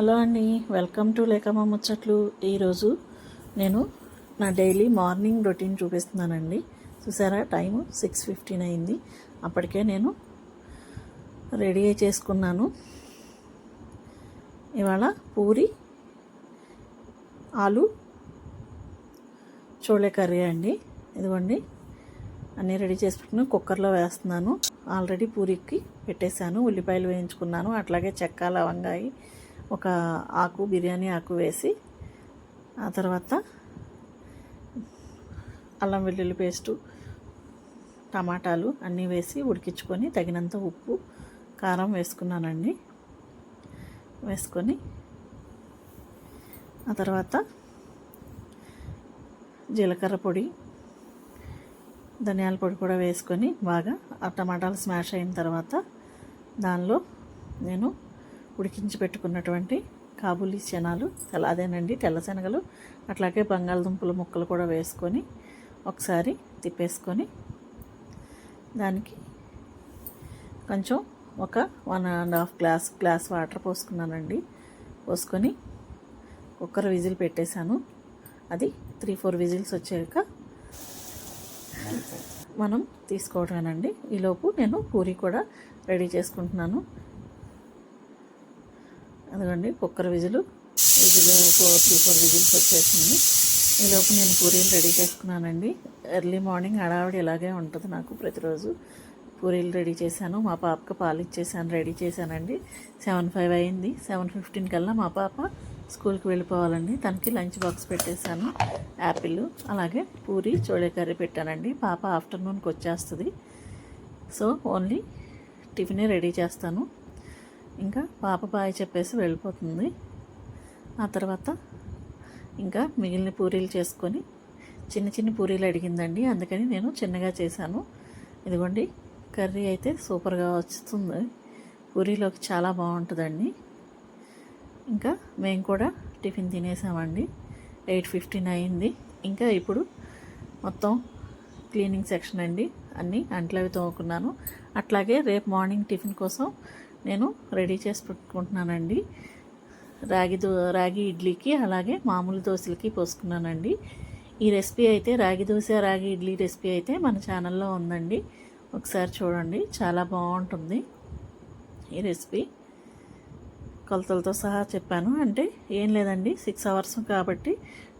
Hello అండి welcome to లేఖమ్మ ముచ్చట్లు. ఈరోజు నేను నా డైలీ మార్నింగ్ రొటీన్ చూపిస్తున్నానండి. చూసారా టైం సిక్స్ ఫిఫ్టీన్ అయింది. అప్పటికే నేను రెడీ అయి చేసుకున్నాను. ఇవాళ పూరి ఆలు చోళే కర్రీ అండి. ఇదిగోండి అన్నీ రెడీ చేసి పెట్టుకుని కుక్కర్లో వేస్తున్నాను. ఆల్రెడీ పూరికి పెట్టేశాను ఉల్లిపాయలు వేయించుకున్నాను అట్లాగే చెక్క లవంగాయి ఒక ఆకు బిర్యానీ ఆకు వేసి ఆ తర్వాత అల్లం వెల్లుల్లి పేస్టు టమాటాలు అన్నీ వేసి ఉడికించుకొని తగినంత ఉప్పు కారం వేసుకున్నానండి. వేసుకొని ఆ తర్వాత జీలకర్ర పొడి ధనియాల పొడి కూడా వేసుకొని బాగా ఆ టమాటాలు స్మాష్ అయిన తర్వాత దానిలో నేను ఉడికించి పెట్టుకున్నటువంటి కాబూలీ శనాలు తెల్ల అదేనండి తెల్ల శనగలు అట్లాగే బంగాళదుంపల ముక్కలు కూడా వేసుకొని ఒకసారి తిప్పేసుకొని దానికి కొంచెం ఒక one and half glass glass water పోసుకున్నానండి. పోసుకొని కుక్కర్ విజిల్ పెట్టేశాను. అది త్రీ ఫోర్ విజిల్స్ వచ్చాక మనం తీసుకోవడమేనండి. ఈలోపు నేను పూరి కూడా రెడీ చేసుకుంటున్నాను. అదిగోండి cooker whistle. Whistle four three four whistles వచ్చేసింది. ఈలోపు నేను పూరీలు రెడీ చేసుకున్నానండి. ఎర్లీ మార్నింగ్ హడావిడి ఇలాగే ఉంటుంది నాకు ప్రతిరోజు. పూరీలు రెడీ చేశాను మా పాపకి పాలు ఇచ్చేసాను రెడీ చేశానండి. సెవెన్ ఫైవ్ అయింది. సెవెన్ ఫిఫ్టీన్ కల్లా మా పాప స్కూల్కి వెళ్ళిపోవాలండి. తనకి లంచ్ బాక్స్ పెట్టేశాను యాపిల్ అలాగే పూరి చోళే కర్రీ పెట్టానండి. పాప ఆఫ్టర్నూన్కి వచ్చేస్తుంది. సో ఓన్లీ టిఫినే రెడీ చేస్తాను. ఇంకా పాప బాయ్ చెప్పేసి వెళ్ళిపోతుంది. ఆ తర్వాత ఇంకా మిగిలిన పూరీలు చేసుకొని చిన్న చిన్న పూరీలు అడిగిందండి. అందుకని నేను చిన్నగా చేశాను. ఇదిగోండి కర్రీ అయితే సూపర్గా వస్తుంది. పూరీలోకి చాలా బాగుంటుందండి. ఇంకా మేము కూడా టిఫిన్ తినేసామండి. ఎయిట్ ఫిఫ్టీన్ అయింది. ఇంకా ఇప్పుడు మొత్తం క్లీనింగ్ సెక్షన్ అండి. అన్నీ అంట్లవి తోముకున్నాను. అట్లాగే రేపు మార్నింగ్ టిఫిన్ కోసం నేను రెడీ చేసి పెట్టుకుంటున్నానండి. రాగి దో రాగి ఇడ్లీకి అలాగే మామూలు దోశలకి పోసుకున్నానండి. ఈ రెసిపీ అయితే రాగి దోశ రాగి ఇడ్లీ రెసిపీ అయితే మన ఛానల్లో ఉందండి. ఒకసారి చూడండి చాలా బాగుంటుంది ఈ రెసిపీ. కొలతలతో సహా చెప్పాను. అంటే ఏం లేదండి సిక్స్ అవర్స్ కాబట్టి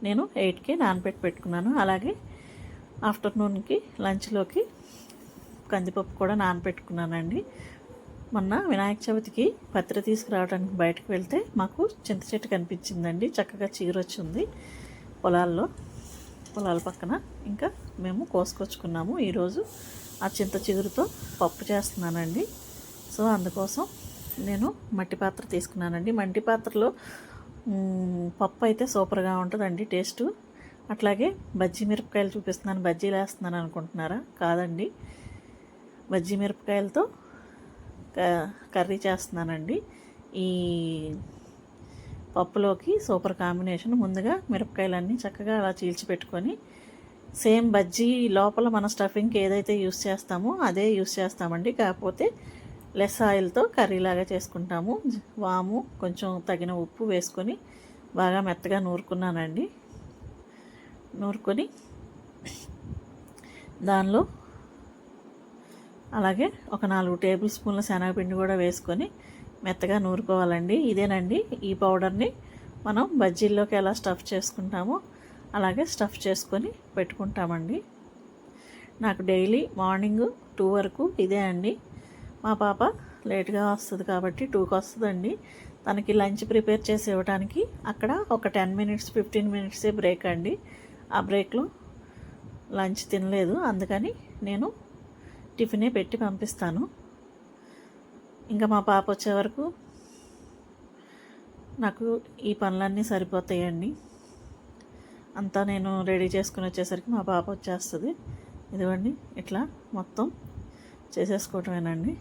నేను ఎయిట్కి నానబెట్టి పెట్టుకున్నాను. అలాగే ఆఫ్టర్నూన్కి లంచ్లోకి కందిపప్పు కూడా నానబెట్టుకున్నానండి. మొన్న వినాయక చవితికి పత్ర తీసుకురావడానికి బయటకు వెళ్తే మాకు చింత చెట్టు కనిపించిందండి. చక్కగా చీరొచ్చింది పొలాల్లో పొలాల పక్కన. ఇంకా మేము కోసుకొచ్చుకున్నాము. ఈరోజు ఆ చింత చిగురుతో పప్పు చేస్తున్నానండి. సో అందుకోసం నేను మట్టి పాత్ర తీసుకున్నానండి. మట్టి పాత్రలో పప్పు అయితే సూపర్గా ఉంటుందండి టేస్టు. అట్లాగే బజ్జీ మిరపకాయలు చూపిస్తున్నాను. బజ్జీలు వేస్తున్నాను అనుకుంటున్నారా? కాదండి. బజ్జీ మిరపకాయలతో కర్రీ చేస్తున్నానండి. ఈ పప్పులోకి సూపర్ కాంబినేషన్. ముందుగా మిరపకాయలన్నీ చక్కగా అలా చీల్చి పెట్టుకొని సేమ్ బజ్జీ లోపల మన స్టఫింగ్కి ఏదైతే యూస్ చేస్తామో అదే యూస్ చేస్తామండి. కాకపోతే లెస్ ఆయిల్తో కర్రీలాగా చేసుకుంటాము. వాము కొంచెం తగిన ఉప్పు వేసుకొని బాగా మెత్తగా నూరుకున్నానండి. నూరుకొని దానిలో అలాగే ఒక నాలుగు టేబుల్ స్పూన్ల శనగపిండి కూడా వేసుకొని మెత్తగా నూరుకోవాలండి. ఇదేనండి ఈ పౌడర్ని మనం బజ్జీల్లోకి ఎలా స్టఫ్ చేసుకుంటామో అలాగే స్టఫ్ చేసుకొని పెట్టుకుంటామండి. నాకు డైలీ మార్నింగ్ టూ వరకు ఇదే అండి. మా పాప లేట్గా వస్తుంది కాబట్టి టూకి వస్తుందండి. తనకి లంచ్ ప్రిపేర్ చేసి ఇవ్వడానికి అక్కడ ఒక టెన్ మినిట్స్ ఫిఫ్టీన్ మినిట్సే బ్రేక్ అండి. ఆ బ్రేక్లో లంచ్ తినలేదు. అందుకని నేను టిఫినే పెట్టి పంపిస్తాను. ఇంకా మా పాప వచ్చే వరకు నాకు ఈ పనులన్నీ సరిపోతాయండి. అంతా నేను రెడీ చేసుకుని వచ్చేసరికి మా పాప వచ్చేస్తుంది. ఇదిగోండి ఇట్లా మొత్తం చేసేసుకోవటమేనండి.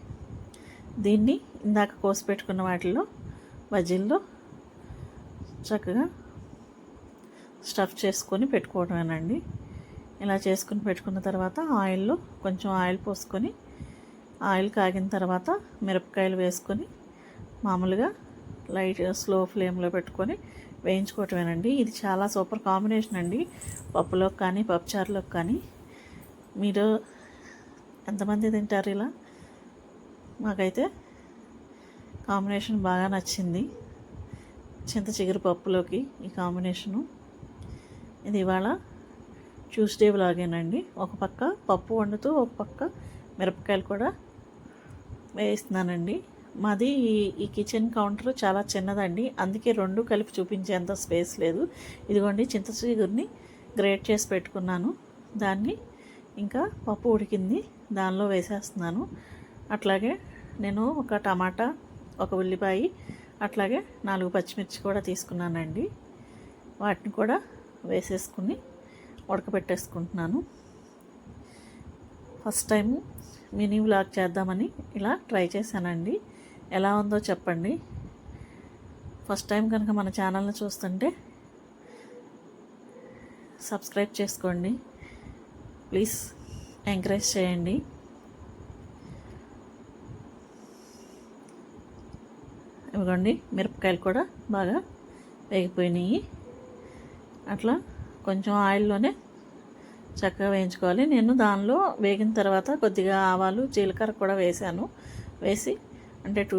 దీన్ని ఇందాక కోసి పెట్టుకున్న వాటిల్లో బజ్జీల్లో చక్కగా స్టఫ్ చేసుకొని పెట్టుకోవటమేనండి. ఇలా చేసుకుని పెట్టుకున్న తర్వాత ఆయిల్లో కొంచెం ఆయిల్ పోసుకొని ఆయిల్ కాగిన తర్వాత మిరపకాయలు వేసుకొని మామూలుగా లైట్ స్లో ఫ్లేమ్లో పెట్టుకొని వేయించుకోవటమేనండి. ఇది చాలా సూపర్ కాంబినేషన్ అండి. పప్పులోకి కానీ పప్పుచారులోకి కానీ. మీరు ఎంతమంది తింటారు ఇలా? మాకైతే కాంబినేషన్ బాగా నచ్చింది. చింత చిగురు పప్పులోకి ఈ కాంబినేషను. ఇది ఇవాళ ట్యూస్డే లాగేనండి ఒక పక్క పప్పు వండుతూ ఒక పక్క మిరపకాయలు కూడా వేయిస్తున్నానండి మాది ఈ- కిచెన్ కౌంటర్ చాలా చిన్నదండి. అందుకే రెండు కలిపి చూపించేంత స్పేస్ లేదు. ఇదిగోండి చింతచిగురిని గ్రేట్ చేసి పెట్టుకున్నాను. దాన్ని ఇంకా పప్పు ఉడికింది. దానిలో వేసేస్తున్నాను. అట్లాగే నేను ఒక టమాటా ఒక ఉల్లిపాయ అట్లాగే నాలుగు పచ్చిమిర్చి కూడా తీసుకున్నానండి. వాటిని కూడా వేసేసుకుని ఉడకబెట్టేసుకుంటున్నాను. ఫస్ట్ టైం మినీ వ్లాగ్ చేద్దామని ఇలా ట్రై చేశానండి. ఎలా ఉందో చెప్పండి. ఫస్ట్ టైం కనుక మన ఛానల్ని చూస్తుంటే సబ్స్క్రైబ్ చేసుకోండి. ప్లీజ్ ఎంకరేజ్ చేయండి. ఇవ్వండి మిరపకాయలు కూడా బాగా వేగిపోయినాయి. అట్లా కొంచెం ఆయిల్లోనే చక్కగా వేయించుకోవాలి. నేను దానిలో వేగిన తర్వాత కొద్దిగా ఆవాలు జీలకర్ర కూడా వేసాను వేసి అంటే టూ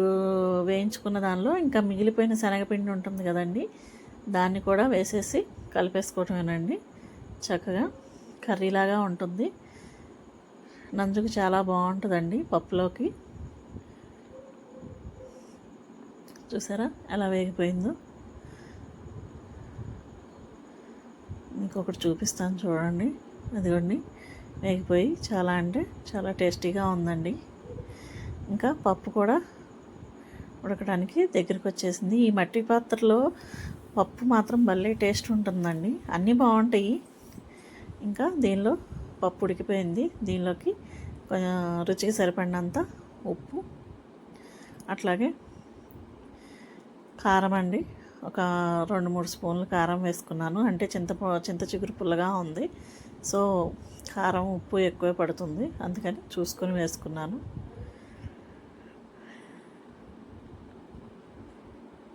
వేయించుకున్న దానిలో ఇంకా మిగిలిపోయిన శనగపిండి ఉంటుంది కదండి దాన్ని కూడా వేసేసి కలిపేసుకోవటమేనండి. చక్కగా కర్రీలాగా ఉంటుంది. నంజుకు చాలా బాగుంటుందండి పప్పులోకి. చూసారా? ఎలా వేగిపోయిందో. ఇంకొకటి చూపిస్తాను చూడండి. అదిగోండి. వేగిపోయి చాలా అంటే చాలా టేస్టీగా ఉందండి. ఇంకా పప్పు కూడా ఉడకడానికి దగ్గరికి వచ్చేసింది. ఈ మట్టి పాత్రలో పప్పు మాత్రం భలే టేస్ట్ ఉంటుందండి. అన్నీ బాగుంటాయి. ఇంకా దీనిలో పప్పు ఉడికిపోయింది. దీనిలోకి కొంచెం రుచికి సరిపడినంత ఉప్పు అట్లాగే కారం అండి. ఒక రెండు మూడు స్పూన్లు కారం వేసుకున్నాను. అంటే చింత చింత చిగురు పుల్లగా ఉంది. సో కారం ఉప్పు ఎక్కువే పడుతుంది. అందుకని చూసుకొని వేసుకున్నాను.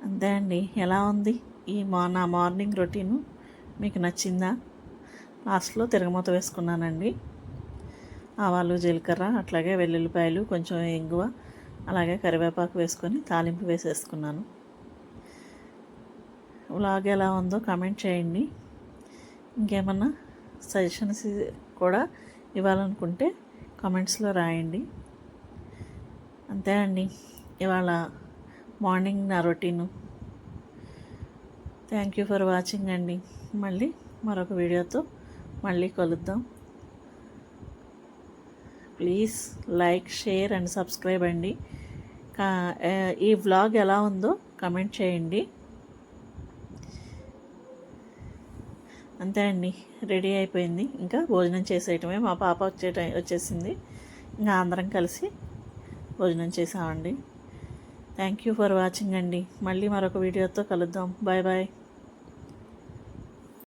అంతే అండి. ఎలా ఉంది ఈ మా నా మార్నింగ్ రొటీను? మీకు నచ్చిందా? లాస్ట్లో తిరగమూత వేసుకున్నానండి. ఆవాలు జీలకర్ర అట్లాగే వెల్లుల్లిపాయలు కొంచెం ఇంగువ అలాగే కరివేపాకు వేసుకొని తాలింపు వేసేసుకున్నాను. వ్లాగ్ ఎలా ఉందో కామెంట్ చేయండి. ఇంకేమన్నా సజెషన్స్ కూడా ఇవ్వాలనుకుంటే కామెంట్స్లో రాయండి. అంతే అండి. ఇవాళ మార్నింగ్ నా routine thank you for watching అండి. మళ్ళీ మరొక వీడియోతో మళ్ళీ కలుద్దాం. Please like share and. Subscribe అండి ఈ వ్లాగ్ ఎలా ఉందో కమెంట్ చేయండి. అంతే అండి. రెడీ అయిపోయింది. ఇంకా భోజనం చేసేయటమే. మా పాప వచ్చే టైం వచ్చేసింది. ఇంకా అందరం కలిసి భోజనం చేసామండి. థ్యాంక్ యూ ఫర్ వాచింగ్ అండి. మళ్ళీ మరొక వీడియోతో కలుద్దాం. Bye bye